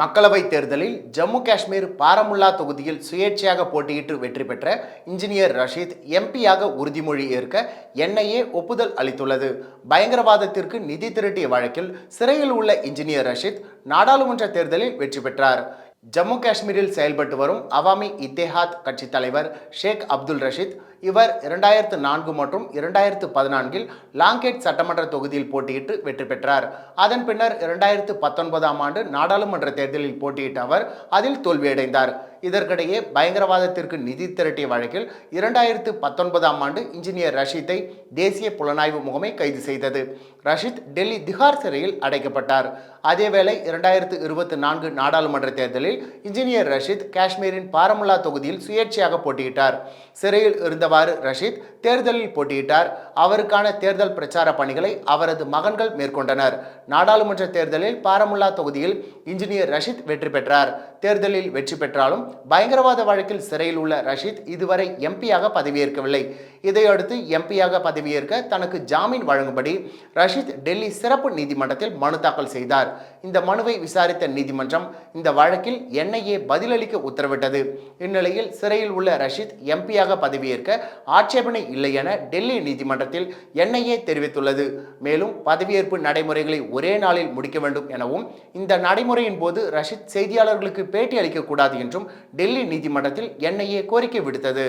மக்களவைத் தேர்தலில் ஜம்மு காஷ்மீர் பாரமுல்லா தொகுதியில் சுயேட்சையாக போட்டியிட்டு வெற்றி பெற்ற இன்ஜினியர் ரஷீத் எம்பியாக உறுதிமொழி ஏற்க என்ஐஏ ஒப்புதல் அளித்துள்ளது. பயங்கரவாதத்திற்கு நிதி திரட்டிய வழக்கில் சிறையில் உள்ள இன்ஜினியர் ரஷீத் நாடாளுமன்ற தேர்தலில் வெற்றி பெற்றார். ஜம்மு காஷ்மீரில் செயல்பட்டு வரும் அவாமி இத்தேஹாத் கட்சி தலைவர் ஷேக் அப்துல் ரஷீத் இவர் இரண்டாயிரத்து நான்கு மற்றும் இரண்டாயிரத்து பதினான்கில் லாங்கேட் சட்டமன்ற தொகுதியில் போட்டியிட்டு வெற்றி பெற்றார். அதன் பின்னர் இரண்டாயிரத்து பத்தொன்பதாம் ஆண்டு நாடாளுமன்ற தேர்தலில் போட்டியிட்ட அவர் அதில் தோல்வியடைந்தார். இதற்கிடையே பயங்கரவாதத்திற்கு நிதி திரட்டிய வழக்கில் இரண்டாயிரத்து பத்தொன்பதாம் ஆண்டு இன்ஜினியர் ரஷீத்தை தேசிய புலனாய்வு முகமை கைது செய்தது. ரஷீத் டெல்லி திகார் சிறையில் அடைக்கப்பட்டார். அதேவேளை இரண்டாயிரத்து இருபத்தி நான்கு நாடாளுமன்ற தேர்தலில் இன்ஜினியர் ரஷீத் காஷ்மீரின் பாரமுல்லா தொகுதியில் சுயேட்சையாக போட்டியிட்டார். சிறையில் இருந்தவாறு ரஷீத் தேர்தலில் போட்டியிட்டார். அவருக்கான தேர்தல் பிரச்சார பணிகளை அவரது மகன்கள் மேற்கொண்டனர். நாடாளுமன்ற தேர்தலில் பாரமுல்லா தொகுதியில் இன்ஜினியர் ரஷீத் வெற்றி பெற்றார். தேர்தலில் வெற்றி பெற்றாலும் பயங்கரவாத வழக்கில் சிறையில் உள்ள ரஷீத் இதுவரை எம்பியாக பதவியேற்கவில்லை. இதையடுத்து எம்பியாக பதவியேற்க தனக்கு ஜாமீன் வழங்கும்படி ரஷீத் டெல்லி சிறப்பு நீதிமன்றத்தில் மனு தாக்கல் செய்தார். இந்த மனுவை விசாரித்த நீதிமன்றம் இந்த வழக்கில் என்ஐஏ பதிலளிக்க உத்தரவிட்டது. இந்நிலையில் சிறையில் உள்ள ரஷீத் எம்பியாக பதவியேற்க ஆட்சேபனை இல்லை என டெல்லி நீதிமன்றத்தில் என்ஐஏ தெரிவித்துள்ளது. மேலும் பதவியேற்பு நடைமுறைகளை ஒரே நாளில் முடிக்க வேண்டும் எனவும் இந்த நடைமுறையின் போது ரஷீத் செய்தியாளர்களுக்கு பேட்டி அளிக்கக்கூடாது என்றும் டெல்லி நீதிமன்றத்தில் என்ஐஏ கோரிக்கை விடுத்தது.